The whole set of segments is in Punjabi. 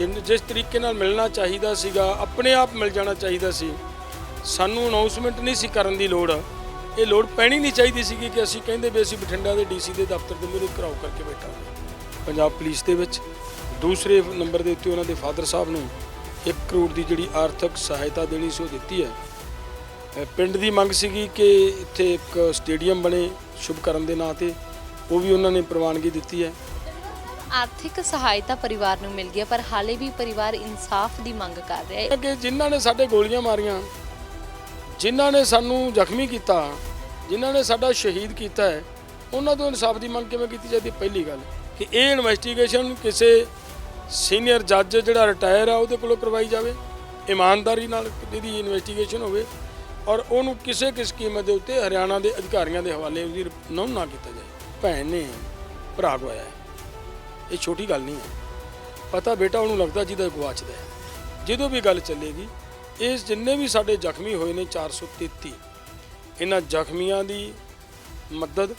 ਜਿਨ- ਜਿਸ ਤਰੀਕੇ ਨਾਲ ਮਿਲਣਾ ਚਾਹੀਦਾ ਸੀਗਾ ਆਪਣੇ ਆਪ ਮਿਲ ਜਾਣਾ ਚਾਹੀਦਾ ਸੀ। ਸਾਨੂੰ ਅਨਾਉਂਸਮੈਂਟ ਨਹੀਂ ਸੀ ਕਰਨ ਦੀ ਲੋੜ। ਇਹ ਲੋੜ ਪੈਣੀ ਨਹੀਂ ਚਾਹੀਦੀ ਸੀਗੀ ਕਿ ਅਸੀਂ ਕਹਿੰਦੇ ਵੀ ਅਸੀਂ ਬਠਿੰਡਾ ਦੇ ਡੀਸੀ ਦੇ ਦਫ਼ਤਰ ਦੇ ਮੂਹਰੇ ਘਰਾਓ ਕਰਕੇ ਬੈਠਾਂਗੇ ਪੰਜਾਬ ਪੁਲਿਸ ਦੇ ਵਿੱਚ। ਦੂਸਰੇ ਨੰਬਰ ਦੇ ਉੱਤੇ ਉਹਨਾਂ ਦੇ ਫਾਦਰ ਸਾਹਿਬ ਨੂੰ 1 ਕਰੋੜ ਦੀ ਜਿਹੜੀ ਆਰਥਿਕ ਸਹਾਇਤਾ ਦੇਣੀ ਸੀ ਉਹ ਦਿੱਤੀ ਹੈ। ਅ, ਪਿੰਡ ਦੀ ਮੰਗ ਸੀਗੀ ਕਿ ਇੱਥੇ ਇੱਕ ਸਟੇਡੀਅਮ ਬਣੇ ਸ਼ੁਭ ਕਰਨ ਦੇ ਨਾਂ ਤੇ। ਉਹ ਵੀ ਉਹਨਾਂ ਨੇ ਪ੍ਰਵਾਨਗੀ ਦਿੱਤੀ ਹੈ। ਆਰਥਿਕ ਸਹਾਇਤਾ ਪਰਿਵਾਰ ਨੂੰ ਮਿਲ ਗਈ ਹੈ, ਪਰ ਹਾਲੇ ਵੀ ਪਰਿਵਾਰ ਇਨਸਾਫ ਦੀ ਮੰਗ ਕਰ ਰਿਹਾ ਹੈ। ਕਿ ਜਿਨ੍ਹਾਂ ਨੇ ਸਾਡੇ ਗੋਲੀਆਂ ਮਾਰੀਆਂ ਜਿਨ੍ਹਾਂ ਨੇ ਸਾਨੂੰ ਜ਼ਖਮੀ ਕੀਤਾ ਜਿਨ੍ਹਾਂ ਨੇ ਸਾਡਾ ਸ਼ਹੀਦ ਕੀਤਾ ਹੈ ਉਹਨਾਂ ਤੋਂ ਇਨਸਾਫ ਦੀ ਮੰਗ ਕਿਵੇਂ ਕੀਤੀ ਜਾਂਦੀ ਪਹਿਲੀ ਗੱਲ ਕਿ ਇਹ ਇਨਵੈਸਟੀਗੇਸ਼ਨ ਕਿਸੇ ਸੀਨੀਅਰ ਜੱਜ ਜਿਹੜਾ ਰਿਟਾਇਰ ਆ ਉਹਦੇ ਕੋਲੋਂ ਕਰਵਾਈ ਜਾਵੇ ਇਮਾਨਦਾਰੀ ਨਾਲ ਇਹਦੀ ਇਨਵੈਸਟੀਗੇਸ਼ਨ ਹੋਵੇ ਔਰ ਉਹਨੂੰ ਕਿਸੇ ਕਿਸ ਕੀਮਤ ਦੇ ਉੱਤੇ ਹਰਿਆਣਾ ਦੇ ਅਧਿਕਾਰੀਆਂ ਦੇ ਹਵਾਲੇ ਉਹਦੀ ਨਾ ਨਾ ਕੀਤਾ ਜਾਏ। ਭੈਣ ਨੇ ਭਰਾ ਗਵਾਇਆ ਹੈ। ਇਹ ਛੋਟੀ ਗੱਲ ਨਹੀਂ ਹੈ। ਪਤਾ ਬੇਟਾ ਉਹਨੂੰ ਲੱਗਦਾ ਜਿਹਦਾ ਗਵਾਚਦਾ ਹੈ। ਜਦੋਂ ਵੀ ਗੱਲ ਚੱਲੇਗੀ, ਇਸ ਜਿੰਨੇ ਵੀ ਸਾਡੇ ਜ਼ਖਮੀ ਹੋਏ ਨੇ 433 ਇਹਨਾਂ ਜ਼ਖਮੀਆਂ ਦੀ ਮਦਦ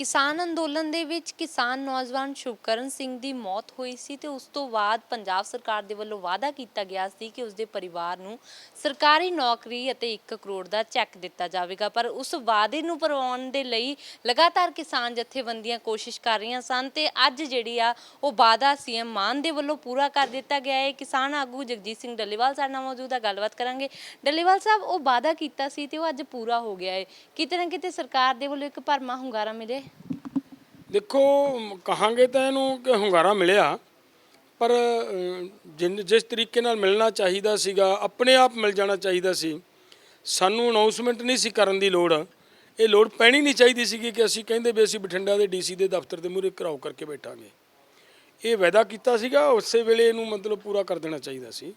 ਕਿਸਾਨ ਅੰਦੋਲਨ ਦੇ ਵਿੱਚ ਕਿਸਾਨ ਨੌਜਵਾਨ ਸ਼ੁਭਕਰਨ ਸਿੰਘ ਦੀ ਮੌਤ ਹੋਈ ਸੀ ਤੇ ਉਸ ਤੋਂ ਬਾਅਦ ਪੰਜਾਬ ਸਰਕਾਰ ਦੇ ਵੱਲੋਂ ਵਾਅਦਾ ਕੀਤਾ ਗਿਆ ਸੀ ਕਿ ਉਸ ਦੇ ਪਰਿਵਾਰ ਨੂੰ ਸਰਕਾਰੀ ਨੌਕਰੀ ਅਤੇ 1 ਕਰੋੜ ਦਾ ਚੈੱਕ ਦਿੱਤਾ ਜਾਵੇਗਾ। ਪਰ ਉਸ ਵਾਅਦੇ ਨੂੰ ਪਰਵਾਉਣ ਦੇ ਲਈ ਲਗਾਤਾਰ ਕਿਸਾਨ ਜਥੇਬੰਦੀਆਂ ਕੋਸ਼ਿਸ਼ ਕਰ ਰਹੀਆਂ ਸਨ ਤੇ ਅੱਜ ਜਿਹੜੀ ਆ ਉਹ ਵਾਅਦਾ ਸੀਐਮ ਮਾਨ ਦੇ ਵੱਲੋਂ ਪੂਰਾ ਕਰ ਦਿੱਤਾ ਗਿਆ ਹੈ। ਕਿਸਾਨ ਆਗੂ ਜਗਜੀਤ ਸਿੰਘ ਡੱਲੇਵਾਲ ਸਾਡੇ ਨਾਲ ਮੌਜੂਦ ਹੈ ਗੱਲਬਾਤ ਕਰਾਂਗੇ। ਡੱਲੇਵਾਲ ਸਾਹਿਬ, ਉਹ ਵਾਅਦਾ ਕੀਤਾ ਸੀ ਤੇ ਉਹ ਅੱਜ ਪੂਰਾ ਹੋ ਗਿਆ ਹੈ। ਕਿਤੇ ਨਾ ਕਿਤੇ ਸਰਕਾਰ ਦੇ ਵੱਲੋਂ ਇੱਕ ਭਰਮਾ ਹੁੰਗਾਰਾ ਮਿਲੇ ਦੇਖੋ ਕਹਾਂਗੇ ਤਾਂ ਇਹਨੂੰ ਕਿ ਹੁੰਗਾਰਾ ਮਿਲਿਆ ਪਰ ਅ, ਜਿਨ- ਜਿਸ ਤਰੀਕੇ ਨਾਲ ਮਿਲਣਾ ਚਾਹੀਦਾ ਸੀਗਾ ਆਪਣੇ ਆਪ ਮਿਲ ਜਾਣਾ ਚਾਹੀਦਾ ਸੀ ਸਾਨੂੰ ਅਨਾਉਂਸਮੈਂਟ ਨਹੀਂ ਸੀ ਕਰਨ ਦੀ ਲੋੜ। ਇਹ ਲੋੜ ਪੈਣੀ ਨਹੀਂ ਚਾਹੀਦੀ ਸੀਗੀ ਕਿ ਅਸੀਂ ਕਹਿੰਦੇ ਵੀ ਅਸੀਂ ਬਠਿੰਡਾ ਦੇ ਡੀਸੀ ਦੇ ਦਫ਼ਤਰ ਦੇ ਮੂਹਰੇ ਘਰਾਓ ਕਰਕੇ ਬੈਠਾਂਗੇ। ਇਹ ਵਾਅਦਾ ਕੀਤਾ ਸੀਗਾ ਉਸੇ ਵੇਲੇ ਇਹਨੂੰ ਮਤਲਬ ਪੂਰਾ ਕਰ ਦੇਣਾ ਚਾਹੀਦਾ ਸੀ।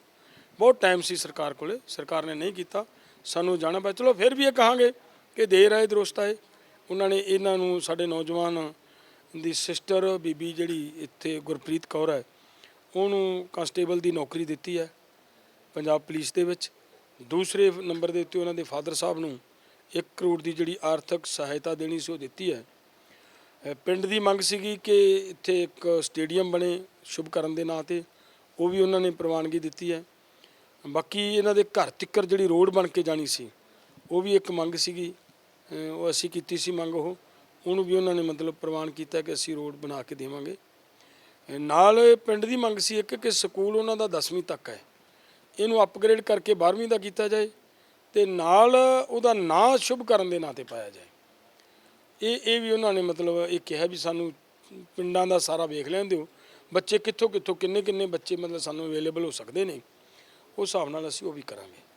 ਬਹੁਤ ਟਾਈਮ ਸੀ ਸਰਕਾਰ ਕੋਲੇ ਸਰਕਾਰ ਨੇ ਨਹੀਂ ਕੀਤਾ। ਸਾਨੂੰ ਜਾਣਾ ਪਿਆ। ਚਲੋ ਫਿਰ ਵੀ ਇਹ ਕਹਾਂਗੇ ਕਿ ਦੇਰ ਆਏ ਦਰੁਸਤ ਆਏ ਉਹਨਾਂ ਨੇ ਇਹਨਾਂ ਨੂੰ ਸਾਡੇ ਨੌਜਵਾਨ ਦੀ ਸਿਸਟਰ ਬੀਬੀ ਜਿਹੜੀ ਇੱਥੇ ਗੁਰਪ੍ਰੀਤ ਕੌਰ ਹੈ, ਉਹਨੂੰ ਕਾਂਸਟੇਬਲ ਦੀ ਨੌਕਰੀ ਦਿੱਤੀ ਹੈ ਪੰਜਾਬ ਪੁਲਿਸ ਦੇ ਵਿੱਚ। ਦੂਸਰੇ ਨੰਬਰ ਦੇ ਉੱਤੇ ਉਹਨਾਂ ਦੇ ਫਾਦਰ ਸਾਹਿਬ ਨੂੰ 1 ਕਰੋੜ ਦੀ ਜਿਹੜੀ ਆਰਥਿਕ ਸਹਾਇਤਾ ਦੇਣੀ ਸੀ, ਉਹ ਦਿੱਤੀ ਹੈ। ਪਿੰਡ ਦੀ ਮੰਗ ਸੀਗੀ ਕਿ ਇੱਥੇ ਇੱਕ ਸਟੇਡੀਅਮ ਬਣੇ ਸ਼ੁਭ ਕਰਨ ਦੇ ਨਾਂ ਤੇ, ਉਹ ਵੀ ਉਹਨਾਂ ਨੇ ਪ੍ਰਵਾਨਗੀ ਦਿੱਤੀ ਹੈ। ਬਾਕੀ ਇਹਨਾਂ ਦੇ ਘਰ ਤਿੱਕਰ ਜਿਹੜੀ ਰੋਡ ਬਣ ਕੇ ਜਾਣੀ ਸੀ, ਉਹ ਵੀ ਇੱਕ ਮੰਗ ਸੀਗੀ। ਉਹ ਅਸੀਂ ਕੀਤੀ ਸੀ ਮੰਗ ਉਹ। ਉਹਨੂੰ ਵੀ ਉਹਨਾਂ ਨੇ ਮਤਲਬ ਪ੍ਰਵਾਨ ਕੀਤਾ ਕਿ ਅਸੀਂ ਰੋਡ ਬਣਾ ਕੇ ਦੇਵਾਂਗੇ। ਨਾਲ ਪਿੰਡ ਦੀ ਮੰਗ ਸੀ ਇੱਕ ਕਿ ਸਕੂਲ ਉਹਨਾਂ ਦਾ 10ਵੀਂ ਤੱਕ ਹੈ। ਇਹਨੂੰ ਅਪਗ੍ਰੇਡ ਕਰਕੇ 12ਵੀਂ ਦਾ ਕੀਤਾ ਜਾਏ ਤੇ ਨਾਲ ਉਹਦਾ ਨਾਂ ਸ਼ੁਭ ਕਰਨ ਦੇ ਨਾਂ ਤੇ ਪਾਇਆ ਜਾਏ। ਇਹ ਇਹ ਵੀ ਉਹਨਾਂ ਨੇ ਮਤਲਬ ਇਹ ਕਿਹਾ ਵੀ ਸਾਨੂੰ ਪਿੰਡਾਂ ਦਾ ਸਾਰਾ ਵੇਖ ਲੈਣ ਦਿਓ। ਬੱਚੇ ਕਿੱਥੋਂ ਕਿੱਥੋਂ ਕਿੰਨੇ ਕਿੰਨੇ ਬੱਚੇ ਮਤਲਬ ਸਾਨੂੰ ਅਵੇਲੇਬਲ ਹੋ ਸਕਦੇ ਨੇ। ਉਸ ਹਿਸਾਬ ਨਾਲ ਅਸੀਂ ਉਹ ਵੀ ਕਰਾਂਗੇ।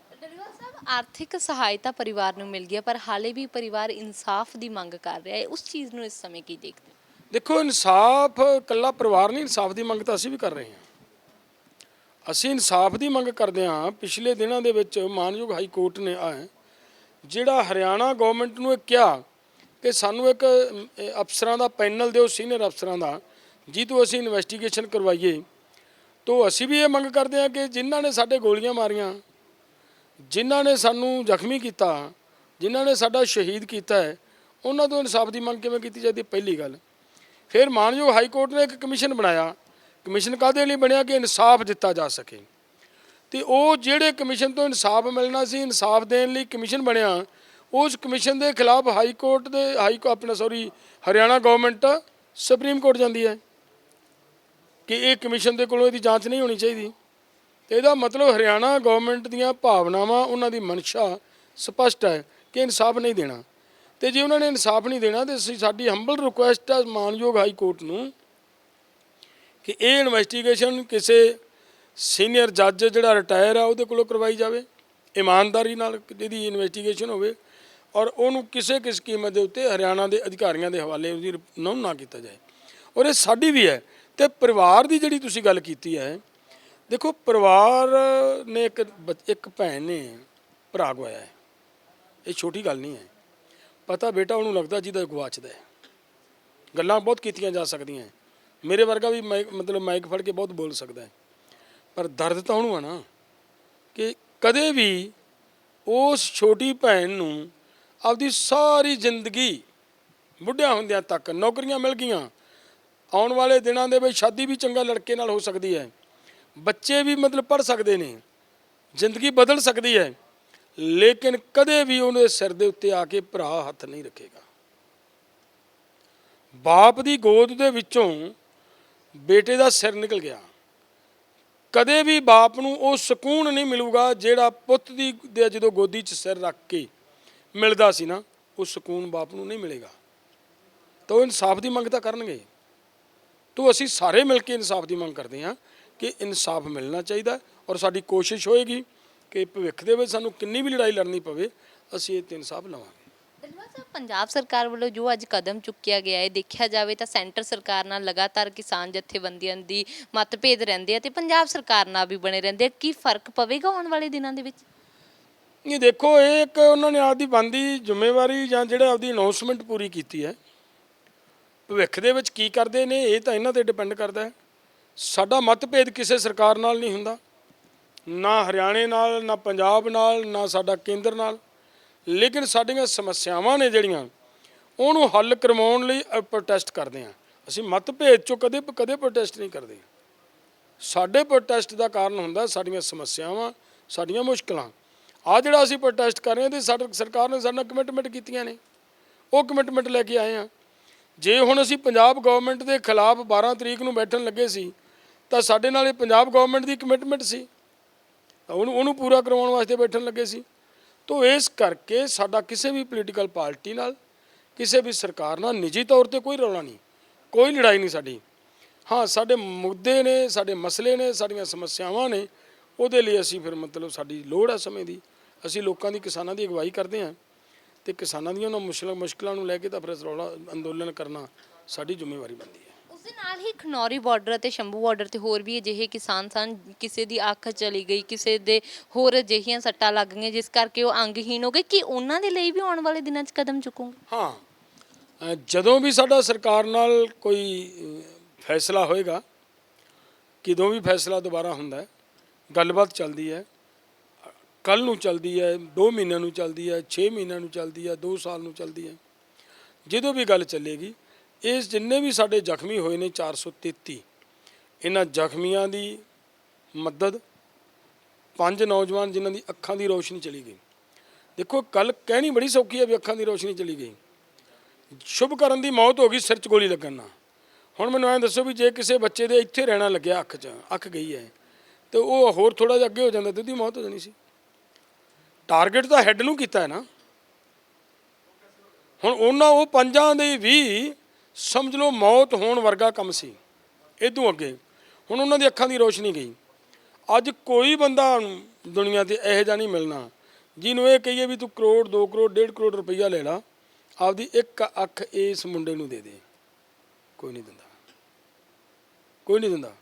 ਸਾਹਿਬ ਆਰਥਿਕ ਸਹਾਇਤਾ ਪਰਿਵਾਰ ਨੂੰ ਮਿਲ ਗਈ ਹੈ, ਪਰ ਹਾਲੇ ਵੀ ਪਰਿਵਾਰ ਇਨਸਾਫ ਦੀ ਮੰਗ ਕਰ ਰਿਹਾ ਹੈ। ਉਸ ਚੀਜ਼ ਨੂੰ ਇਸ ਸਮੇਂ ਕੀ ਦੇਖਦੇ ਹੋ? ਦੇਖੋ ਇਨਸਾਫ ਇਕੱਲਾ ਪਰਿਵਾਰ ਨਹੀਂ ਇਨਸਾਫ ਦੀ ਮੰਗ ਤਾਂ ਅਸੀਂ ਵੀ ਕਰ ਰਹੇ ਹਾਂ। ਅਸੀਂ ਇਨਸਾਫ ਦੀ ਮੰਗ ਕਰਦੇ ਹਾਂ। ਪਿਛਲੇ ਦਿਨਾਂ ਦੇ ਵਿੱਚ ਮਾਨਯੋਗ ਹਾਈ ਕੋਰਟ ਨੇ ਆ ਜਿਹੜਾ ਹਰਿਆਣਾ ਗਵਰਨਮੈਂਟ ਨੂੰ ਇਹ ਕਿਹਾ ਕਿ ਸਾਨੂੰ ਇੱਕ ਅਮ, ਇਹ ਅਫਸਰਾਂ ਦਾ ਪੈਨਲ ਦਿਓ ਸੀਨੀਅਰ ਅਫਸਰਾਂ ਦਾ ਜਿਹਤੋਂ ਅਸੀਂ ਇਨਵੈਸਟੀਗੇਸ਼ਨ ਕਰਵਾਈਏ ਤੋਂ ਅਸੀਂ ਵੀ ਇਹ ਮੰਗ ਕਰਦੇ ਹਾਂ ਕਿ ਜਿਨ੍ਹਾਂ ਨੇ ਸਾਡੇ ਗੋਲੀਆਂ ਮਾਰੀਆਂ ਜਿਨ੍ਹਾਂ ਨੇ ਸਾਨੂੰ ਜ਼ਖਮੀ ਕੀਤਾ, ਜਿਨ੍ਹਾਂ ਨੇ ਸਾਡਾ ਸ਼ਹੀਦ ਕੀਤਾ ਹੈ, ਉਹਨਾਂ ਤੋਂ ਇਨਸਾਫ ਦੀ ਮੰਗ ਕਿਵੇਂ ਕੀਤੀ ਜਾਂਦੀ ਪਹਿਲੀ ਗੱਲ। ਫਿਰ ਮਾਨਯੋਗ ਹਾਈ ਕੋਰਟ ਨੇ ਇੱਕ ਕਮਿਸ਼ਨ ਬਣਾਇਆ। ਕਮਿਸ਼ਨ ਕਾਹਦੇ ਲਈ ਬਣਿਆ? ਕਿ ਇਨਸਾਫ ਦਿੱਤਾ ਜਾ ਸਕੇ। ਤੇ ਉਹ ਜਿਹੜੇ ਕਮਿਸ਼ਨ ਤੋਂ ਇਨਸਾਫ ਮਿਲਣਾ ਸੀ, ਇਨਸਾਫ ਦੇਣ ਲਈ ਕਮਿਸ਼ਨ ਬਣਿਆ, ਉਸ ਕਮਿਸ਼ਨ ਦੇ ਖਿਲਾਫ ਹਾਈ ਕੋਰਟ ਦੇ ਹਾਈ ਕੋ ਆਪਣਾ sorry Haryana government supreme court ਜਾਂਦੀ ਹੈ। ਕਿ ਇਹ ਕਮਿਸ਼ਨ ਦੇ ਕੋਲੋਂ ਇਹਦੀ ਜਾਂਚ ਨਹੀਂ ਹੋਣੀ ਚਾਹੀਦੀ। ਤੇ ਇਹਦਾ ਮਤਲਬ ਹਰਿਆਣਾ ਗਵਰਨਮੈਂਟ ਦੀਆਂ ਭਾਵਨਾਵਾਂ, ਉਹਨਾਂ ਦੀ ਮਨਸ਼ਾ ਸਪਸ਼ਟ ਹੈ ਕਿ ਇਨਸਾਫ ਨਹੀਂ ਦੇਣਾ। ਤੇ ਜੇ ਉਹਨਾਂ ਨੇ ਇਨਸਾਫ ਨਹੀਂ ਦੇਣਾ, ਤੇ ਅਸੀਂ ਸਾਡੀ ਹੰਬਲ ਰਿਕੁਐਸਟ ਹੈ ਮਾਨਯੋਗ ਹਾਈ ਕੋਰਟ ਨੂੰ ਕਿ ਇਹ ਇਨਵੈਸਟੀਗੇਸ਼ਨ ਕਿਸੇ ਸੀਨੀਅਰ ਜੱਜ ਜਿਹੜਾ ਰਿਟਾਇਰ ਆ, ਉਹਦੇ ਕੋਲੋਂ ਕਰਵਾਈ ਜਾਵੇ, ਇਮਾਨਦਾਰੀ ਨਾਲ ਜਿਹਦੀ ਇਨਵੈਸਟੀਗੇਸ਼ਨ ਹੋਵੇ ਔਰ ਉਹਨੂੰ ਕਿਸੇ ਕਿਸ ਕੀਮਤ ਦੇ ਉੱਤੇ ਹਰਿਆਣਾ ਦੇ ਅਧਿਕਾਰੀਆਂ ਦੇ ਹਵਾਲੇ ਉਹਦੀ ਨਾ ਨਾ ਕੀਤਾ ਜਾਏ। ਔਰ ਇਹ ਸਾਡੀ ਵੀ ਹੈ ਤੇ ਪਰਿਵਾਰ ਦੀ ਜਿਹੜੀ ਤੁਸੀਂ ਗੱਲ ਕੀਤੀ ਹੈ ਦੇਖੋ, ਪਰਿਵਾਰ ਨੇ ਇੱਕ ਬੱਚ- ਇੱਕ ਭੈਣ ਨੇ ਭਰਾ ਗਵਾਇਆ ਹੈ। ਇਹ ਛੋਟੀ ਗੱਲ ਨਹੀਂ ਹੈ। ਪਤਾ ਬੇਟਾ ਉਹਨੂੰ ਲੱਗਦਾ ਜਿਹਦਾ ਗਵਾਚਦਾ ਹੈ। ਗੱਲਾਂ ਬਹੁਤ ਕੀਤੀਆਂ ਜਾ ਸਕਦੀਆਂ ਮੇਰੇ ਵਰਗਾ ਵੀ ਮਾਈਕ ਮਤਲਬ ਮਾਈਕ ਫੜ ਕੇ ਬਹੁਤ ਬੋਲ ਸਕਦਾ ਹੈ। ਪਰ ਦਰਦ ਤਾਂ ਉਹਨੂੰ ਆ ਨਾ ਕਿ ਕਦੇ ਵੀ ਉਸ ਛੋਟੀ ਭੈਣ ਨੂੰ ਆਪਦੀ ਸਾਰੀ ਜ਼ਿੰਦਗੀ ਬੁੱਢਿਆਂ ਹੁੰਦਿਆਂ ਤੱਕ ਨੌਕਰੀਆਂ ਮਿਲ ਗਈਆਂ। ਆਉਣ ਵਾਲੇ ਦਿਨਾਂ ਦੇ ਵਿੱਚ ਸ਼ਾਦੀ ਵੀ ਚੰਗਾ ਲੜਕੇ ਨਾਲ ਹੋ ਸਕਦੀ ਹੈ। ਬੱਚੇ ਵੀ ਮਤਲਬ ਪੜ ਸਕਦੇ ਨੇ, ਜ਼ਿੰਦਗੀ ਬਦਲ ਸਕਦੀ ਹੈ, ਲੇਕਿਨ ਕਦੇ ਵੀ ਉਹਦੇ ਸਿਰ ਦੇ ਉੱਤੇ ਆ ਕੇ ਭਰਾ ਹੱਥ ਨਹੀਂ ਰੱਖੇਗਾ। ਬਾਪ ਦੀ ਗੋਦ ਦੇ ਵਿੱਚੋਂ ਬੇਟੇ ਦਾ ਸਿਰ ਨਿਕਲ ਗਿਆ। ਕਦੇ ਵੀ ਬਾਪ ਨੂੰ ਉਹ ਸਕੂਨ ਨਹੀਂ ਮਿਲੂਗਾ ਜਿਹੜਾ ਪੁੱਤ ਦੀ ਦੇ ਜਦੋਂ ਗੋਦੀ 'ਚ ਸਿਰ ਰੱਖ ਕੇ ਮਿਲਦਾ ਸੀ ਨਾ, ਉਹ ਸਕੂਨ ਬਾਪ ਨੂੰ ਨਹੀਂ ਮਿਲੇਗਾ। ਤਾਂ ਉਹ ਇਨਸਾਫ ਦੀ ਮੰਗ ਤਾਂ ਕਰਨਗੇ। ਤੋ ਅਸੀਂ ਸਾਰੇ ਮਿਲ ਕੇ ਇਨਸਾਫ ਦੀ ਮੰਗ ਕਰਦੇ ਹਾਂ। ਕਿ ਇਨਸਾਫ ਮਿਲਣਾ ਚਾਹੀਦਾ ਔਰ ਸਾਡੀ ਕੋਸ਼ਿਸ਼ ਹੋਏਗੀ ਕਿ ਭਵਿੱਖ ਦੇ ਵਿੱਚ ਸਾਨੂੰ ਕਿੰਨੀ ਵੀ ਲੜਾਈ ਲੜਨੀ ਪਵੇ ਅਸੀਂ ਇਹ ਤੇ ਇਨਸਾਫ ਲਵਾਂਗੇ। ਧੰਨਵਾਦ ਸਾਹਿਬ। ਪੰਜਾਬ ਸਰਕਾਰ ਵੱਲੋਂ ਜੋ ਅੱਜ ਕਦਮ ਚੁੱਕਿਆ ਗਿਆ ਹੈ ਦੇਖਿਆ ਜਾਵੇ ਤਾਂ ਸੈਂਟਰ ਸਰਕਾਰ ਨਾਲ ਲਗਾਤਾਰ ਕਿਸਾਨ ਜਥੇਬੰਦੀਆਂ ਦੀ ਮਤਭੇਦ ਰਹਿੰਦੇ ਆ ਤੇ ਪੰਜਾਬ ਸਰਕਾਰ ਨਾਲ ਵੀ ਬਣੇ ਰਹਿੰਦੇ ਆ। ਕੀ ਫ਼ਰਕ ਪਵੇਗਾ ਆਉਣ ਵਾਲੇ ਦਿਨਾਂ ਦੇ ਵਿੱਚ? ਇਹ ਦੇਖੋ ਇਹ ਇੱਕ ਉਹਨਾਂ ਨੇ ਆਪਦੀ ਬੰਦੀ ਜ਼ਿੰਮੇਵਾਰੀ ਜਾਂ ਜਿਹੜਾ ਆਪਦੀ ਅਨਾਉਂਸਮੈਂਟ ਪੂਰੀ ਕੀਤੀ ਹੈ। ਭਵਿੱਖ ਦੇ ਵਿੱਚ ਕੀ ਕਰਦੇ ਨੇ ਇਹ ਤਾਂ ਇਹਨਾਂ ਤੇ ਡਿਪੈਂਡ ਕਰਦਾ ਹੈ। ਸਾਡਾ ਮਤਭੇਦ ਕਿਸੇ ਸਰਕਾਰ ਨਾਲ ਨਹੀਂ ਹੁੰਦਾ। ਨਾ ਹਰਿਆਣੇ ਨਾਲ, ਨਾ ਪੰਜਾਬ ਨਾਲ, ਨਾ ਸਾਡਾ ਕੇਂਦਰ ਨਾਲ। ਲੇਕਿਨ ਸਾਡੀਆਂ ਸਮੱਸਿਆਵਾਂ ਨੇ ਜਿਹੜੀਆਂ, ਉਹਨੂੰ ਹੱਲ ਕਰਵਾਉਣ ਲਈ ਪ੍ਰੋਟੈਸਟ ਕਰਦੇ ਹਾਂ। ਅਸੀਂ ਮਤਭੇਦ ਚੋਂ ਕਦੇ ਕਦੇ ਪ੍ਰੋਟੈਸਟ ਨਹੀਂ ਕਰਦੇ। ਸਾਡੇ ਪ੍ਰੋਟੈਸਟ ਦਾ ਕਾਰਨ ਹੁੰਦਾ ਸਾਡੀਆਂ ਸਮੱਸਿਆਵਾਂ, ਸਾਡੀਆਂ ਮੁਸ਼ਕਲਾਂ। ਆ ਜਿਹੜਾ ਅਸੀਂ ਪ੍ਰੋਟੈਸਟ ਕਰ ਰਹੇ ਹਾਂ, ਤੇ ਸਾਡੀ ਸਰਕਾਰ ਨੇ ਸਾਡੇ ਨਾਲ ਕਮਿਟਮੈਂਟ ਕੀਤੀਆਂ ਨੇ। ਉਹ ਕਮਿਟਮੈਂਟ ਲੈ ਕੇ ਆਏ ਆ ਜੇ ਹੁਣ ਅਸੀਂ ਪੰਜਾਬ ਗਵਰਨਮੈਂਟ ਦੇ ਖਿਲਾਫ 12 ਤਰੀਕ ਨੂੰ ਬੈਠਣ ਲੱਗੇ ਸੀ ਤਾਂ ਸਾਡੇ ਨਾਲ ਇਹ ਪੰਜਾਬ ਗਵਰਨਮੈਂਟ ਦੀ ਕਮਿਟਮੈਂਟ ਸੀ। ਤਾਂ ਉਹਨੂੰ ਉਹਨੂੰ ਪੂਰਾ ਕਰਵਾਉਣ ਵਾਸਤੇ ਬੈਠਣ ਲੱਗੇ ਸੀ। ਤੋਂ ਇਸ ਕਰਕੇ ਸਾਡਾ ਕਿਸੇ ਵੀ ਪੋਲੀਟੀਕਲ ਪਾਰਟੀ ਨਾਲ, ਕਿਸੇ ਵੀ ਸਰਕਾਰ ਨਾਲ ਨਿੱਜੀ ਤੌਰ ਤੇ ਕੋਈ ਰੌਲਾ ਨਹੀਂ। ਕੋਈ ਲੜਾਈ ਨਹੀਂ ਸਾਡੀ। ਹਾਂ, ਸਾਡੇ ਮੁੱਦੇ ਨੇ, ਸਾਡੇ ਮਸਲੇ ਨੇ, ਸਾਡੀਆਂ ਸਮੱਸਿਆਵਾਂ ਨੇ, ਉਹਦੇ ਲਈ ਅਸੀਂ ਫਿਰ ਮਤਲਬ ਸਾਡੀ ਲੋੜ ਹੈ ਸਮੇਂ ਦੀ। ਅਸੀਂ ਲੋਕਾਂ ਦੀ, ਕਿਸਾਨਾਂ ਦੀ ਅਗਵਾਈ ਕਰਦੇ ਹਾਂ। ਤੇ ਕਿਸਾਨਾਂ ਦੀਆਂ ਉਹਨਾਂ ਮੁਸ਼ਕਲਾਂ ਮੁਸ਼ਕਲਾਂ ਨੂੰ ਲੈ ਕੇ ਤਾਂ ਫਿਰ ਰੌਲਾ ਅੰਦੋਲਨ ਕਰਨਾ ਸਾਡੀ ਜ਼ਿੰਮੇਵਾਰੀ ਬਣਦੀ ਹੈ। ਦੇ ਨਾਲ ਹੀ ਖਨੌਰੀ ਬਾਰਡਰ ਅਤੇ ਸ਼ੰਭੂ ਬਾਰਡਰ ਤੇ ਹੋਰ ਵੀ ਅਜਿਹੇ ਕਿਸਾਨ ਸਨ ਕਿਸੇ ਦੀ ਅੱਖ ਚਲੀ ਗਈ ਕਿਸੇ ਦੇ ਹੋਰ ਅਜਿਹੀਆਂ ਸੱਟਾਂ ਲੱਗ ਗਈਆਂ ਜਿਸ ਕਰਕੇ ਉਹ ਅੰਗਹੀਣ ਹੋ ਗਏ। ਕਿ ਉਹਨਾਂ ਦੇ ਲਈ ਵੀ ਆਉਣ ਵਾਲੇ ਦਿਨਾਂ 'ਚ ਕਦਮ ਚੁੱਕੋਗੇ? ਹਾਂ ਅ, ਜਦੋਂ ਵੀ ਸਾਡਾ ਸਰਕਾਰ ਨਾਲ ਕੋਈ ਅ, ਫੈਸਲਾ ਹੋਏਗਾ ਕਿਦੋਂ ਵੀ ਫੈਸਲਾ ਦੁਬਾਰਾ ਹੁੰਦਾ ਹੈ ਗੱਲਬਾਤ ਚੱਲਦੀ ਹੈ ਕੱਲ ਨੂੰ ਚੱਲਦੀ ਹੈ 2 ਮਹੀਨਿਆਂ ਨੂੰ ਚੱਲਦੀ ਹੈ 6 ਮਹੀਨਿਆਂ ਨੂੰ ਚੱਲਦੀ ਹੈ 2 ਸਾਲ ਨੂੰ ਚੱਲਦੀ ਹੈ ਜਦੋਂ ਵੀ ਗੱਲ ਚੱਲੇਗੀ ਇਸ ਜਿੰਨੇ ਵੀ ਸਾਡੇ ਜ਼ਖਮੀ ਹੋਏ ਨੇ 433 ਇਹਨਾਂ ਜ਼ਖਮੀਆਂ ਦੀ ਮਦਦ ਪੰਜ ਨੌਜਵਾਨ ਜਿਨ੍ਹਾਂ ਦੀ ਅੱਖਾਂ ਦੀ ਰੋਸ਼ਨੀ ਚਲੀ ਗਈ। ਦੇਖੋ ਕੱਲ ਕਹਿਣੀ ਬੜੀ ਸੌਖੀ ਹੈ ਵੀ ਅੱਖਾਂ ਦੀ ਰੋਸ਼ਨੀ ਚਲੀ ਗਈ। ਸ਼ੁਭ ਕਰਨ ਦੀ ਮੌਤ ਹੋ ਗਈ ਸਿਰ 'ਚ ਗੋਲੀ ਲੱਗਣ ਨਾਲ। ਹੁਣ ਮੈਨੂੰ ਐਂ ਦੱਸੋ ਵੀ ਜੇ ਕਿਸੇ ਬੱਚੇ ਦੇ ਇੱਥੇ ਰਹਿਣਾ ਲੱਗਿਆ ਅੱਖ 'ਚ, ਅੱਖ ਗਈ ਹੈ, ਤੇ ਉਹ ਹੋਰ ਥੋੜਾ ਜਿਹਾ ਅੱਗੇ ਹੋ ਜਾਂਦਾ ਤੇ ਉਹਦੀ ਮੌਤ ਹੋ ਜਾਣੀ ਸੀ। ਟਾਰਗੇਟ ਤਾਂ ਹੈੱਡ ਨੂੰ ਕੀਤਾ ਹੈ ਨਾ। ਹੁਣ ਉਹਨਾਂ ਉਹ ਪੰਜਾਂ ਦੇ ਵੀ ਸਮਝ ਲਓ ਮੌਤ ਹੋਣ ਵਰਗਾ ਕੰਮ ਸੀ ਇਦੋਂ ਅੱਗੇ। ਹੁਣ ਉਹਨਾਂ ਦੀ ਅੱਖਾਂ ਦੀ ਰੋਸ਼ਨੀ ਗਈ। ਅੱਜ ਕੋਈ ਬੰਦਾ ਦੁਨੀਆ ਤੇ ਇਹੋ ਜਿਹਾ ਨਹੀਂ ਮਿਲਣਾ, ਜਿਹਨੂੰ ਇਹ ਕਹੀਏ ਵੀ ਤੂੰ ਕਰੋੜ 2 ਕਰੋੜ 1.5 ਕਰੋੜ ਰੁਪਈਆ ਲੈ ਲਾ, ਆਪਦੀ ਇੱਕ ਅੱਖ ਇਸ ਮੁੰਡੇ ਨੂੰ ਦੇ ਦੇ। ਕੋਈ ਨਹੀਂ ਦਿੰਦਾ। ਕੋਈ ਨਹੀਂ ਦਿੰਦਾ।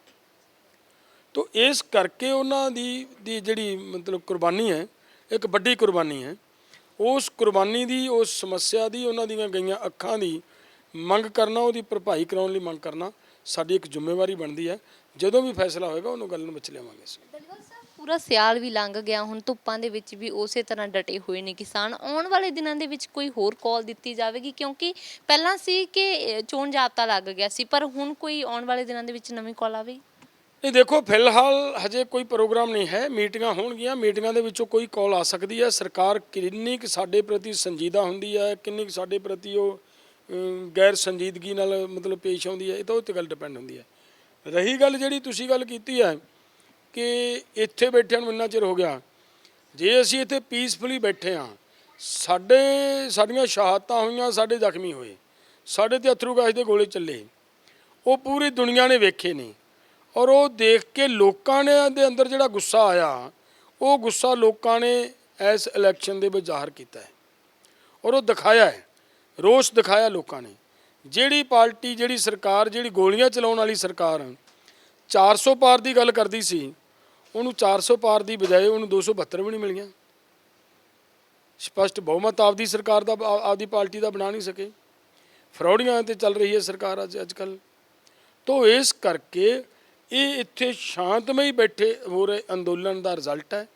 ਤੋ ਇਸ ਕਰਕੇ ਉਹਨਾਂ ਦੀ ਦੀ ਜਿਹੜੀ ਮਤਲਬ ਕੁਰਬਾਨੀ ਹੈ, ਇੱਕ ਵੱਡੀ ਕੁਰਬਾਨੀ ਹੈ, ਉਸ ਕੁਰਬਾਨੀ ਦੀ, ਉਸ ਸਮੱਸਿਆ ਦੀ, ਉਹਨਾਂ ਦੀਆਂ ਗਈਆਂ ਅੱਖਾਂ ਦੀ ਮੰਗ ਕਰਨਾ ਉਹਦੀ ਭਰਪਾਈ ਕਰਾਉਣ ਲਈ ਮੰਗ ਕਰਨਾ ਸਾਡੀ ਇੱਕ ਜ਼ਿੰਮੇਵਾਰੀ ਬਣਦੀ ਹੈ। ਜਦੋਂ ਵੀ ਫੈਸਲਾ ਹੋਏਗਾ ਉਹਨੂੰ ਗੱਲ ਨੂੰ ਵਿੱਚ ਲਿਆਵਾਂਗੇ ਅਸੀਂ। ਸਾਹਿਬ ਪੂਰਾ ਸਿਆਲ ਵੀ ਲੰਘ ਗਿਆ ਹੁਣ ਧੁੱਪਾਂ ਦੇ ਵਿੱਚ ਵੀ ਉਸੇ ਤਰ੍ਹਾਂ ਡਟੇ ਹੋਏ ਨੇ ਕਿਸਾਨ। ਆਉਣ ਵਾਲੇ ਦਿਨਾਂ ਦੇ ਵਿੱਚ ਕੋਈ ਹੋਰ ਕਾਲ ਦਿੱਤੀ ਜਾਵੇਗੀ? ਕਿਉਂਕਿ ਪਹਿਲਾਂ ਸੀ ਕਿ ਚੋਣ ਜਾਬਤਾ ਲੱਗ ਗਿਆ ਸੀ ਪਰ ਹੁਣ ਕੋਈ ਆਉਣ ਵਾਲੇ ਦਿਨਾਂ ਦੇ ਵਿੱਚ ਨਵੀਂ ਕਾਲ ਆਵੇਗੀ? ਇਹ ਦੇਖੋ ਫਿਲਹਾਲ ਹਜੇ ਕੋਈ ਪ੍ਰੋਗਰਾਮ ਨਹੀਂ ਹੈ। ਮੀਟਿੰਗਾਂ ਹੋਣਗੀਆਂ ਮੀਟਿੰਗਾਂ ਦੇ ਵਿੱਚੋਂ ਕੋਈ ਕਾਲ ਆ ਸਕਦੀ ਹੈ। ਸਰਕਾਰ ਕਿੰਨੀ ਕੁ ਸਾਡੇ ਪ੍ਰਤੀ ਸੰਜੀਦਾ ਹੁੰਦੀ ਹੈ ਕਿੰਨੀ ਕੁ ਸਾਡੇ ਪ੍ਰਤੀ ਉਹ ਗੈਰ ਸੰਜੀਦਗੀ ਨਾਲ ਮਤਲਬ ਪੇਸ਼ ਆਉਂਦੀ ਹੈ, ਇਹ ਤਾਂ ਉਹ ਤੇ ਗੱਲ ਡਿਪੈਂਡ ਹੁੰਦੀ ਹੈ। ਰਹੀ ਗੱਲ ਜਿਹੜੀ ਤੁਸੀਂ ਗੱਲ ਕੀਤੀ ਹੈ ਕਿ ਇੱਥੇ ਬੈਠਿਆਂ ਨੂੰ ਇੰਨਾ ਚਿਰ ਹੋ ਗਿਆ, ਜੇ ਅਸੀਂ ਇੱਥੇ ਪੀਸਫੁਲੀ ਬੈਠੇ ਹਾਂ, ਸਾਡੇ, ਸਾਡੀਆਂ ਸ਼ਹਾਦਤਾਂ ਹੋਈਆਂ, ਸਾਡੇ ਜ਼ਖਮੀ ਹੋਏ, ਸਾਡੇ ਤੇ ਅਥਰੂ ਗੈਸ ਦੇ ਗੋਲੇ ਚੱਲੇ, ਉਹ ਪੂਰੀ ਦੁਨੀਆ ਨੇ ਵੇਖੇ ਨੇ, ਔਰ ਉਹ ਦੇਖ ਕੇ ਲੋਕਾਂ ਨੇ ਦੇ ਅੰਦਰ ਜਿਹੜਾ ਗੁੱਸਾ ਆਇਆ, ਉਹ ਗੁੱਸਾ ਲੋਕਾਂ ਨੇ ਇਸ ਇਲੈਕਸ਼ਨ ਦੇ ਵਿੱਚ ਜ਼ਾਹਰ ਕੀਤਾ ਹੈ, ਔਰ ਉਹ ਦਿਖਾਇਆ ਹੈ। ਰੋਸ ਦਿਖਾਇਆ ਲੋਕਾਂ ਨੇ। ਜਿਹੜੀ ਪਾਰਟੀ, ਜਿਹੜੀ ਸਰਕਾਰ, ਜਿਹੜੀ ਗੋਲੀਆਂ ਚਲਾਉਣ ਵਾਲੀ ਸਰਕਾਰ 400 ਪਾਰ ਦੀ ਗੱਲ ਕਰਦੀ ਸੀ, ਉਹਨੂੰ 400 ਪਾਰ ਦੀ ਬਜਾਏ ਉਹਨੂੰ 272 ਵੀ ਨਹੀਂ ਮਿਲੀਆਂ। ਸਪਸ਼ਟ ਬਹੁਮਤ ਆਪਦੀ ਸਰਕਾਰ ਦਾ, ਆਪਦੀ ਪਾਰਟੀ ਦਾ ਬਣਾ ਨਹੀਂ ਸਕੇ। ਫਰੌੜੀਆਂ ਤੇ ਚੱਲ ਰਹੀ ਹੈ ਸਰਕਾਰ ਅੱਜ ਅੱਜ ਕੱਲ੍ਹ ਤੋ ਇਸ ਕਰਕੇ ਇਹ ਇੱਥੇ ਸ਼ਾਂਤਮਈ ਬੈਠੇ ਹੋ ਰਹੇ ਅੰਦੋਲਨ ਦਾ ਰਿਜ਼ਲਟ ਹੈ,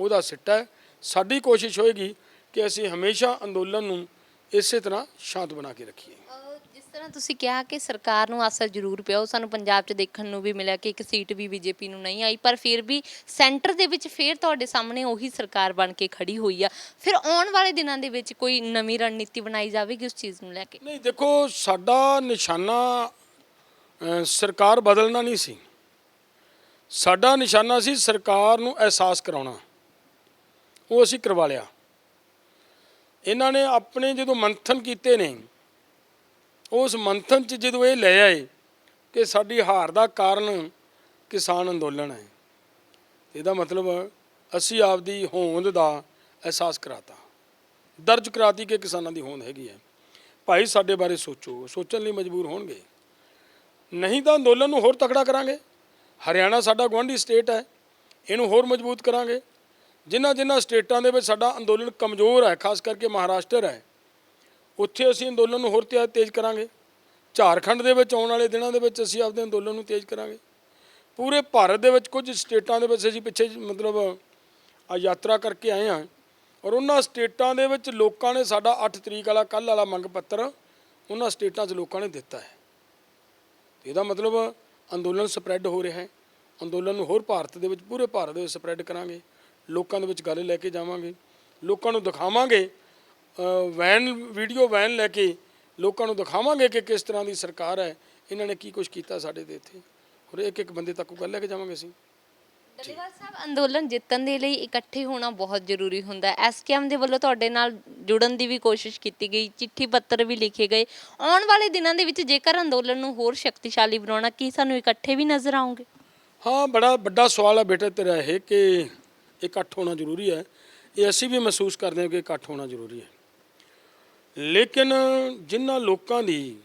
ਉਹਦਾ ਸਿੱਟਾ ਹੈ। ਸਾਡੀ ਕੋਸ਼ਿਸ਼ ਹੋਏਗੀ ਕਿ ਅਸੀਂ ਹਮੇਸ਼ਾ ਅੰਦੋਲਨ ਨੂੰ ਇਸੇ ਤਰ੍ਹਾਂ ਸ਼ਾਂਤ ਬਣਾ ਕੇ ਰੱਖੀਏ। ਜਿਸ ਤਰ੍ਹਾਂ ਤੁਸੀਂ ਕਿਹਾ ਕਿ ਸਰਕਾਰ ਨੂੰ ਅਸਰ ਜ਼ਰੂਰ ਪਿਆ ਉਹ ਸਾਨੂੰ ਪੰਜਾਬ 'ਚ ਦੇਖਣ ਨੂੰ ਵੀ ਮਿਲਿਆ ਕਿ ਇੱਕ ਸੀਟ ਵੀ ਬੀਜੇਪੀ ਨੂੰ ਨਹੀਂ ਆਈ ਪਰ ਫਿਰ ਵੀ ਸੈਂਟਰ ਦੇ ਵਿੱਚ ਫਿਰ ਤੁਹਾਡੇ ਸਾਹਮਣੇ ਉਹੀ ਸਰਕਾਰ ਬਣ ਕੇ ਖੜੀ ਹੋਈ ਆ। ਫਿਰ ਆਉਣ ਵਾਲੇ ਦਿਨਾਂ ਦੇ ਵਿੱਚ ਕੋਈ ਨਵੀਂ ਰਣਨੀਤੀ ਬਣਾਈ ਜਾਵੇਗੀ ਉਸ ਚੀਜ਼ ਨੂੰ ਲੈ ਕੇ? ਨਹੀਂ ਦੇਖੋ ਸਾਡਾ ਨਿਸ਼ਾਨਾ ਸਰਕਾਰ ਬਦਲਣਾ ਨਹੀਂ ਸੀ। ਸਾਡਾ ਨਿਸ਼ਾਨਾ ਸੀ ਸਰਕਾਰ ਨੂੰ ਅਹਿਸਾਸ ਕਰਾਉਣਾ। ਉਹ ਅਸੀਂ ਕਰਵਾ ਲਿਆ। ਇਹਨਾਂ ਨੇ ਆਪਣੇ ਜਦੋਂ ਮੰਥਨ ਕੀਤੇ ਨੇ, ਉਸ ਮੰਥਨ 'ਚ ਜਦੋਂ ਇਹ ਲੈ ਆਏ ਕਿ ਸਾਡੀ ਹਾਰ ਦਾ ਕਾਰਨ ਕਿਸਾਨ ਅੰਦੋਲਨ ਹੈ, ਇਹਦਾ ਮਤਲਬ ਅਸੀਂ ਆਪਦੀ ਹੋਂਦ ਦਾ ਅਹਿਸਾਸ ਕਰਾਤਾ। ਦਰਜ ਕਰਾਤੀ ਕਿ ਕਿਸਾਨਾਂ ਦੀ ਹੋਂਦ ਹੈਗੀ ਹੈ। ਭਾਈ, ਸਾਡੇ ਬਾਰੇ ਸੋਚੋ, ਸੋਚਣ ਲਈ ਮਜਬੂਰ ਹੋਣਗੇ। ਨਹੀਂ ਤਾਂ ਅੰਦੋਲਨ ਨੂੰ ਹੋਰ ਤਕੜਾ ਕਰਾਂਗੇ। ਹਰਿਆਣਾ ਸਾਡਾ ਗੁਆਂਢੀ ਸਟੇਟ ਹੈ, ਇਹਨੂੰ ਹੋਰ ਮਜ਼ਬੂਤ ਕਰਾਂਗੇ। ਜਿਨ੍ਹਾਂ ਜਿਨ੍ਹਾਂ ਸਟੇਟਾਂ ਦੇ ਵਿੱਚ ਸਾਡਾ ਅੰਦੋਲਨ ਕਮਜ਼ੋਰ ਹੈ, ਖਾਸ ਕਰਕੇ ਮਹਾਰਾਸ਼ਟਰ ਹੈ, ਉੱਥੇ ਅਸੀਂ ਅੰਦੋਲਨ ਨੂੰ ਹੋਰ ਤੇਜ਼ ਕਰਾਂਗੇ। ਝਾਰਖੰਡ ਦੇ ਵਿੱਚ ਆਉਣ ਵਾਲੇ ਦਿਨਾਂ ਦੇ ਵਿੱਚ ਅਸੀਂ ਆਪਦੇ ਅੰਦੋਲਨ ਨੂੰ ਤੇਜ਼ ਕਰਾਂਗੇ। ਪੂਰੇ ਭਾਰਤ ਦੇ ਵਿੱਚ ਕੁਝ ਸਟੇਟਾਂ ਦੇ ਵਿੱਚ ਅਸੀਂ ਪਿੱਛੇ ਮਤਲਬ ਆ ਯਾਤਰਾ ਕਰਕੇ ਆਏ ਹਾਂ ਔਰ ਉਹਨਾਂ ਸਟੇਟਾਂ ਦੇ ਵਿੱਚ ਲੋਕਾਂ ਨੇ ਸਾਡਾ 8 ਤਰੀਕ ਵਾਲਾ ਕੱਲ ਵਾਲਾ ਮੰਗ ਪੱਤਰ ਉਹਨਾਂ ਸਟੇਟਾਂ 'ਚ ਲੋਕਾਂ ਨੇ ਦਿੱਤਾ ਹੈ। ਇਹਦਾ ਮਤਲਬ ਅੰਦੋਲਨ ਸਪਰੈਡ ਹੋ ਰਿਹਾ ਹੈ। ਅੰਦੋਲਨ ਨੂੰ ਹੋਰ ਭਾਰਤ ਦੇ ਵਿੱਚ, ਪੂਰੇ ਭਾਰਤ ਦੇ ਵਿੱਚ ਸਪਰੈਡ ਕਰਾਂਗੇ। ਲੋਕਾਂ ਦੇ ਵਿੱਚ ਗੱਲ ਲੈ ਕੇ ਜਾਵਾਂਗੇ। ਲੋਕਾਂ ਨੂੰ ਦਿਖਾਵਾਂਗੇ ਵੈਨ ਵੀਡੀਓ ਵੈਨ ਲੈ ਕੇ ਲੋਕਾਂ ਨੂੰ ਦਿਖਾਵਾਂਗੇ ਕਿ ਕਿਸ ਤਰ੍ਹਾਂ ਦੀ ਸਰਕਾਰ ਹੈ। ਇਹਨਾਂ ਨੇ ਕੀ ਕੁਝ ਕੀਤਾ ਸਾਡੇ ਦੇ ਇੱਥੇ? ਔਰ ਇੱਕ ਇੱਕ ਬੰਦੇ ਤੱਕ ਗੱਲ ਲੈ ਕੇ ਜਾਵਾਂਗੇ ਅਸੀਂ? ਡੱਲੇਵਾਲ ਸਾਹਿਬ ਅੰਦੋਲਨ ਜਿੱਤਣ ਦੇ ਲਈ ਇਕੱਠੇ ਹੋਣਾ ਬਹੁਤ ਜ਼ਰੂਰੀ ਹੁੰਦਾ ਹੈ। ਐਸਕੇਐਮ ਦੇ ਵੱਲੋਂ ਤੁਹਾਡੇ ਨਾਲ ਜੁੜਨ ਦੀ ਵੀ ਕੋਸ਼ਿਸ਼ ਕੀਤੀ ਗਈ ਚਿੱਠੀ ਪੱਤਰ ਵੀ ਲਿਖੇ ਗਏ। ਆਉਣ ਵਾਲੇ ਦਿਨਾਂ ਦੇ ਵਿੱਚ ਜੇਕਰ ਅੰਦੋਲਨ ਨੂੰ ਹੋਰ ਸ਼ਕਤੀਸ਼ਾਲੀ ਬਣਾਉਣਾ ਕੀ ਸਾਨੂੰ ਇਕੱਠੇ ਵੀ ਨਜ਼ਰ ਆਉਂਗੇ? ਹਾਂ ਬੜਾ ਵੱਡਾ ਸਵਾਲ ਹੈ ਬੇਟਾ ਤੇਰਾ ਇਹ ਕਿ ਇਕੱਠ ਹੋਣਾ ਜ਼ਰੂਰੀ ਹੈ। ਇਹ ਅਸੀਂ ਵੀ ਮਹਿਸੂਸ ਕਰਦੇ ਹਾਂ ਕਿ ਇਕੱਠ ਹੋਣਾ ਜ਼ਰੂਰੀ ਹੈ। ਲੇਕਿਨ ਜਿਨ੍ਹਾਂ ਲੋਕਾਂ ਦੀ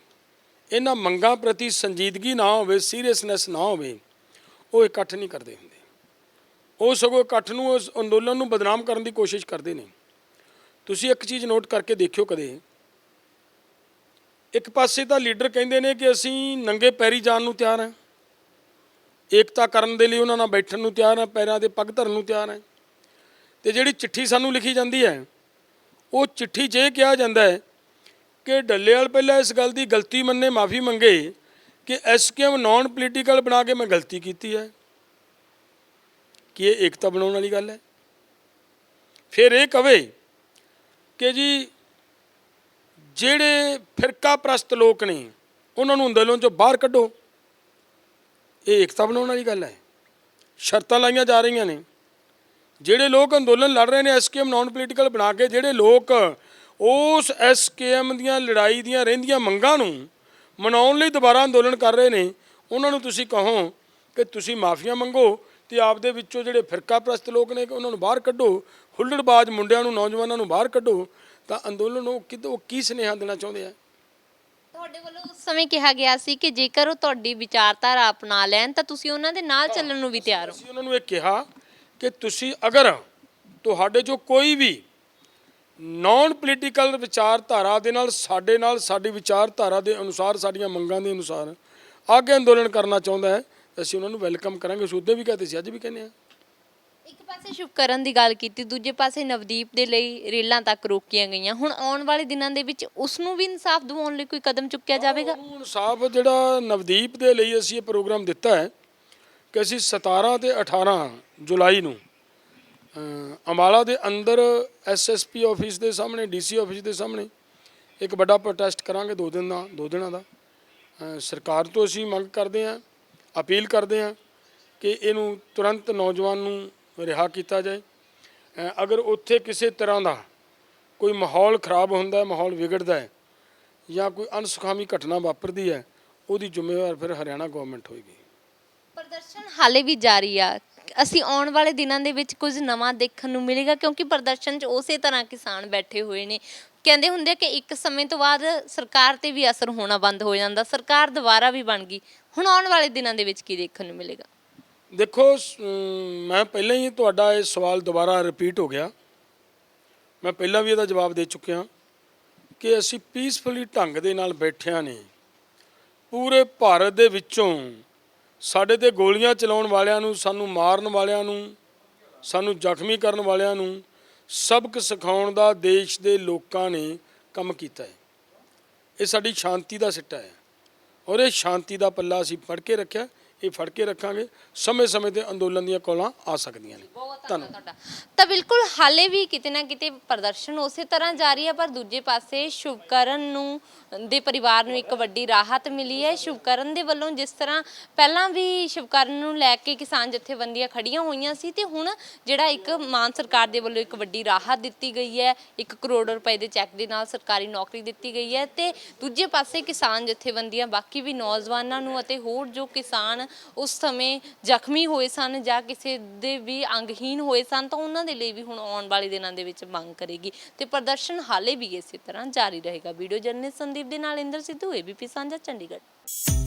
ਇਹਨਾਂ ਮੰਗਾਂ ਪ੍ਰਤੀ ਸੰਜੀਦਗੀ ਨਾ ਹੋਵੇ, ਸੀਰੀਅਸਨੈਸ ਨਾ ਹੋਵੇ, ਉਹ ਇਕੱਠ ਨਹੀਂ ਕਰਦੇ ਹੁੰਦੇ। ਉਹ ਸਗੋਂ ਇਕੱਠ ਨੂੰ, ਉਸ ਅੰਦੋਲਨ ਨੂੰ ਬਦਨਾਮ ਕਰਨ ਦੀ ਕੋਸ਼ਿਸ਼ ਕਰਦੇ ਨੇ। ਤੁਸੀਂ ਇੱਕ ਚੀਜ਼ ਨੋਟ ਕਰਕੇ ਦੇਖਿਓ ਕਦੇ। ਇੱਕ ਪਾਸੇ ਤਾਂ ਲੀਡਰ ਕਹਿੰਦੇ ਨੇ ਕਿ ਅਸੀਂ ਨੰਗੇ ਪੈਰੀ ਜਾਣ ਨੂੰ ਤਿਆਰ ਹਾਂ। ਏਕਤਾ ਕਰਨ ਦੇ ਲਈ ਉਹਨਾਂ ਨਾਲ ਬੈਠਣ ਨੂੰ ਤਿਆਰ ਹੈ, ਪੈਰਾਂ ਦੇ ਪੱਗ ਧਰਨ ਨੂੰ ਤਿਆਰ ਹੈ। ਤੇ ਜਿਹੜੀ ਚਿੱਠੀ ਸਾਨੂੰ ਲਿਖੀ ਜਾਂਦੀ ਹੈ, ਉਹ ਚਿੱਠੀ 'ਚ ਇਹ ਕਿਹਾ ਜਾਂਦਾ ਹੈ ਕਿ ਡੱਲੇਵਾਲ ਪਹਿਲਾਂ ਇਸ ਗੱਲ ਦੀ ਗਲਤੀ ਮੰਨੇ, ਮਾਫੀ ਮੰਗੇ ਕਿ ਐਸਕੇਐਮ ਨਾਨ ਪੋਲੀਟੀਕਲ ਬਣਾ ਕੇ ਮੈਂ ਗਲਤੀ ਕੀਤੀ ਹੈ। ਕਿ ਇਹ ਏਕਤਾ ਬਣਾਉਣ ਵਾਲੀ ਗੱਲ ਹੈ। ਫਿਰ ਇਹ ਕਵੇ ਕਿ ਜੀ ਜਿਹੜੇ ਫਿਰਕਾ ਪ੍ਰਸਤ ਲੋਕ ਨੇ, ਉਹਨਾਂ ਨੂੰ ਅੰਦੋਲਨ ਚੋਂ ਬਾਹਰ ਕੱਢੋ। ਇਹ ਏਕਤਾ ਬਣਾਉਣ ਵਾਲੀ ਗੱਲ ਹੈ। ਸ਼ਰਤਾਂ ਲਾਈਆਂ ਜਾ ਰਹੀਆਂ ਨੇ। ਜਿਹੜੇ ਲੋਕ ਅੰਦੋਲਨ ਲੜ ਰਹੇ ਨੇ ਐਸਕੇਐਮ ਨਾਨ ਪੋਲੀਟੀਕਲ ਬਣਾ ਕੇ, ਜਿਹੜੇ ਲੋਕ ਉਸ ਐਸਕੇਐਮ ਦੀਆਂ ਲੜਾਈ ਦੀਆਂ ਰਹਿੰਦੀਆਂ ਮੰਗਾਂ ਨੂੰ ਮਨਾਉਣ ਲਈ ਦੁਬਾਰਾ ਅੰਦੋਲਨ ਕਰ ਰਹੇ ਨੇ, ਉਹਨਾਂ ਨੂੰ ਤੁਸੀਂ ਕਹੋ ਕਿ ਤੁਸੀਂ ਮਾਫੀਆਂ ਮੰਗੋ ਤੇ ਆਪਦੇ ਵਿੱਚੋਂ ਜਿਹੜੇ ਫਿਰਕਾ ਪ੍ਰਸਤ ਲੋਕ ਨੇ ਕਿ ਉਹਨਾਂ ਨੂੰ ਬਾਹਰ ਕੱਢੋ, ਹੁੱਲੜਬਾਜ਼ ਮੁੰਡਿਆਂ ਨੂੰ, ਨੌਜਵਾਨਾਂ ਨੂੰ ਬਾਹਰ ਕੱਢੋ, ਤਾਂ ਅੰਦੋਲਨ ਨੂੰ ਕਿਦੋਂ ਕੀ ਸੁਨੇਹਾ ਦੇਣਾ ਚਾਹੁੰਦੇ ਆ? ਤੁਹਾਡੇ ਵੱਲੋਂ ਉਸ ਸਮੇਂ ਕਿਹਾ ਗਿਆ ਸੀ ਕਿ ਜੇਕਰ ਉਹ ਤੁਹਾਡੀ ਵਿਚਾਰਧਾਰਾ ਅਪਣਾ ਲੈਣ, ਤਾਂ ਤੁਸੀਂ ਉਹਨਾਂ ਦੇ ਨਾਲ ਚੱਲਣ ਨੂੰ ਵੀ ਤਿਆਰ ਹੋ। ਅਸੀਂ ਉਹਨਾਂ ਨੂੰ ਇਹ ਕਿਹਾ ਕਿ ਤੁਸੀਂ ਅਗਰ ਤੁਹਾਡੇ ਜੋ ਕੋਈ ਵੀ ਨਾਨ ਪੋਲੀਟੀਕਲ ਵਿਚਾਰਧਾਰਾ ਦੇ ਨਾਲ, ਸਾਡੇ ਨਾਲ, ਸਾਡੀ ਵਿਚਾਰਧਾਰਾ ਦੇ ਅਨੁਸਾਰ, ਸਾਡੀਆਂ ਮੰਗਾਂ ਦੇ ਅਨੁਸਾਰ ਅੱਗੇ ਅੰਦੋਲਨ ਕਰਨਾ ਚਾਹੁੰਦਾ ਹੈ, ਅਸੀਂ ਉਹਨਾਂ ਨੂੰ ਵੈਲਕਮ ਕਰਾਂਗੇ। ਅਸੀਂ ਉਦੋਂ ਵੀ ਕਹਤੇ ਸੀ, ਅੱਜ ਵੀ ਕਹਿੰਦੇ ਆ ਇੱਕ ਪਾਸੇ ਸ਼ੁਭਕਰਨ ਦੀ ਗੱਲ ਕੀਤੀ, ਦੂਜੇ ਪਾਸੇ ਨਵਦੀਪ ਦੇ ਲਈ ਰੇਲਾਂ ਤੱਕ ਰੋਕੀਆਂ ਗਈਆਂ। ਹੁਣ ਆਉਣ ਵਾਲੇ ਦਿਨਾਂ ਦੇ ਵਿੱਚ ਉਸ ਨੂੰ ਵੀ ਇਨਸਾਫ ਦਿਵਾਉਣ ਲਈ ਕੋਈ ਕਦਮ ਚੁੱਕਿਆ ਜਾਵੇਗਾ? ਉਹਨੂੰ ਇਨਸਾਫ ਜਿਹੜਾ ਨਵਦੀਪ ਦੇ ਲਈ ਅਸੀਂ ਇਹ ਪ੍ਰੋਗਰਾਮ ਦਿੱਤਾ ਹੈ ਕਿ ਅਸੀਂ 17 ਤੇ 18 ਜੁਲਾਈ ਨੂੰ ਅੰਬਾਲਾ ਦੇ ਅੰਦਰ ਐਸਐਸਪੀ ਆਫਿਸ ਦੇ ਸਾਹਮਣੇ ਡੀਸੀ ਆਫਿਸ ਦੇ ਸਾਹਮਣੇ ਇੱਕ ਵੱਡਾ ਪ੍ਰੋਟੈਸਟ ਕਰਾਂਗੇ ਦੋ ਦਿਨ ਦਾ, ਦੋ ਦਿਨਾਂ ਦਾ। ਸਰਕਾਰ ਤੋਂ ਅਸੀਂ ਮੰਗ ਕਰਦੇ ਹਾਂ, ਅਪੀਲ ਕਰਦੇ ਹਾਂ ਕਿ ਇਹਨੂੰ ਤੁਰੰਤ ਨੌਜਵਾਨ ਨੂੰ ਰਿਹਾ ਕੀਤਾ ਜਾਏ। ਅਗਰ ਉੱਥੇ ਕਿਸੇ ਤਰ੍ਹਾਂ ਦਾ ਕੋਈ ਮਾਹੌਲ ਖਰਾਬ ਹੁੰਦਾ ਹੈ, ਮਾਹੌਲ ਵਿਗੜਦਾ ਹੈ ਜਾਂ ਕੋਈ ਅਨਸੁਖਾਵੀ ਘਟਨਾ ਵਾਪਰਦੀ ਹੈ, ਉਹਦੀ ਜ਼ਿੰਮੇਵਾਰ ਫਿਰ ਹਰਿਆਣਾ ਗਵਰਨਮੈਂਟ ਹੋਏਗੀ। ਪ੍ਰਦਰਸ਼ਨ ਹਾਲੇ ਵੀ ਜਾਰੀ ਆ। ਅਸੀਂ ਆਉਣ ਵਾਲੇ ਦਿਨਾਂ ਦੇ ਵਿੱਚ ਕੁਝ ਨਵਾਂ ਦੇਖਣ ਨੂੰ ਮਿਲੇਗਾ ਕਿਉਂਕਿ ਪ੍ਰਦਰਸ਼ਨ 'ਚ ਉਸੇ ਤਰ੍ਹਾਂ ਕਿਸਾਨ ਬੈਠੇ ਹੋਏ ਨੇ। ਕਹਿੰਦੇ ਹੁੰਦੇ ਕਿ ਇੱਕ ਸਮੇਂ ਤੋਂ ਬਾਅਦ ਸਰਕਾਰ ਤੇ ਵੀ ਅਸਰ ਹੋਣਾ ਬੰਦ ਹੋ ਜਾਂਦਾ, ਸਰਕਾਰ ਦੁਬਾਰਾ ਵੀ ਬਣ ਗਈ। ਹੁਣ ਆਉਣ ਵਾਲੇ ਦਿਨਾਂ ਦੇ ਵਿੱਚ ਕੀ ਦੇਖਣ ਨੂੰ ਮਿਲੇਗਾ? ਦੇਖੋ ਮੈਂ ਪਹਿਲਾਂ ਹੀ ਤੁਹਾਡਾ ਇਹ ਸਵਾਲ ਦੁਬਾਰਾ ਰਿਪੀਟ ਹੋ ਗਿਆ। ਮੈਂ ਪਹਿਲਾਂ ਵੀ ਇਹਦਾ ਜਵਾਬ ਦੇ ਚੁੱਕਿਆ ਕਿ ਅਸੀਂ ਪੀਸਫੁਲੀ ਢੰਗ ਦੇ ਨਾਲ ਬੈਠਿਆਂ ਨੇ ਪੂਰੇ ਭਾਰਤ ਦੇ ਵਿੱਚੋਂ ਸਾਡੇ ਤੇ ਗੋਲੀਆਂ ਚਲਾਉਣ ਵਾਲਿਆਂ ਨੂੰ, ਸਾਨੂੰ ਮਾਰਨ ਵਾਲਿਆਂ ਨੂੰ, ਸਾਨੂੰ ਜ਼ਖਮੀ ਕਰਨ ਵਾਲਿਆਂ ਨੂੰ ਸਬਕ ਸਿਖਾਉਣ ਦਾ ਦੇਸ਼ ਦੇ ਲੋਕਾਂ ਨੇ ਕੰਮ ਕੀਤਾ ਹੈ। ਇਹ ਸਾਡੀ ਸ਼ਾਂਤੀ ਦਾ ਸਿੱਟਾ ਹੈ। ਔਰ ਇਹ ਸ਼ਾਂਤੀ ਦਾ ਪੱਲਾ ਅਸੀਂ ਫੜ ਕੇ ਰੱਖਿਆ। ਇਹ ਫੜ ਕੇ ਰੱਖਾਂਗੇ। ਸਮੇਂ-ਸਮੇਂ ਤੇ ਅੰਦੋਲਨ ਦੀਆਂ ਕਾਲਾਂ ਆ ਸਕਦੀਆਂ ਨੇ। ਬਹੁਤ ਧੰਨਵਾਦ ਤੁਹਾਡਾ। ਤਾਂ ਬਿਲਕੁਲ ਹਾਲੇ ਵੀ ਕਿਤੇ ਨਾ ਕਿਤੇ ਪ੍ਰਦਰਸ਼ਨ ਉਸੇ ਤਰ੍ਹਾਂ ਜਾਰੀ ਹੈ ਪਰ ਦੂਜੇ ਪਾਸੇ ਸ਼ੁਭਕਰਨ ਨੂੰ ਦੇ ਪਰਿਵਾਰ ਨੂੰ ਇੱਕ ਵੱਡੀ ਰਾਹਤ ਮਿਲੀ ਹੈ। ਸ਼ੁਭਕਰਨ ਦੇ ਵੱਲੋਂ ਜਿਸ ਤਰ੍ਹਾਂ ਪਹਿਲਾਂ ਵੀ ਸ਼ੁਭਕਰਨ ਨੂੰ ਲੈ ਕੇ ਕਿਸਾਨ ਜਥੇਬੰਦੀਆਂ ਖੜੀਆਂ ਹੋਈਆਂ ਸੀ ਤੇ ਹੁਣ ਜਿਹੜਾ ਇੱਕ ਮਾਨ ਸਰਕਾਰ ਦੇ ਵੱਲੋਂ ਇੱਕ ਵੱਡੀ ਰਾਹਤ ਦਿੱਤੀ ਗਈ ਹੈ 1 ਕਰੋੜ ਰੁਪਏ ਦੇ ਚੈੱਕ ਦੇ ਨਾਲ ਸਰਕਾਰੀ ਨੌਕਰੀ ਦਿੱਤੀ ਗਈ ਹੈ ਤੇ ਦੂਜੇ ਪਾਸੇ ਕਿਸਾਨ ਜਥੇਬੰਦੀਆਂ ਬਾਕੀ ਵੀ ਨੌਜਵਾਨਾਂ ਨੂੰ ਅਤੇ ਹੋਰ ਜੋ ਕਿਸਾਨ ਉਸ ਸਮੇਂ ਜ਼ਖਮੀ ਹੋਏ ਸਨ ਜਾਂ ਕਿਸੇ ਦੇ ਵੀ ਅੰਗਹੀਨ ਹੋਏ ਸਨ ਤਾਂ ਉਹਨਾਂ ਦੇ ਲਈ ਵੀ ਹੁਣ ਆਉਣ ਵਾਲੇ ਦਿਨਾਂ ਦੇ ਵਿੱਚ ਮੰਗ ਕਰੇਗੀ ਤੇ ਪ੍ਰਦਰਸ਼ਨ ਹਾਲੇ ਵੀ ਇਸੇ ਤਰ੍ਹਾਂ ਜਾਰੀ ਰਹੇਗਾ। ਵੀਡੀਓ ਜਰਨਲਿਸਟ ਸੰਦੀਪ ਦੇ ਨਾਲ ਇੰਦਰ ਸਿੱਧੂ ਏਬੀਪੀ ਸਾਂਝਾ, ਚੰਡੀਗੜ੍ਹ।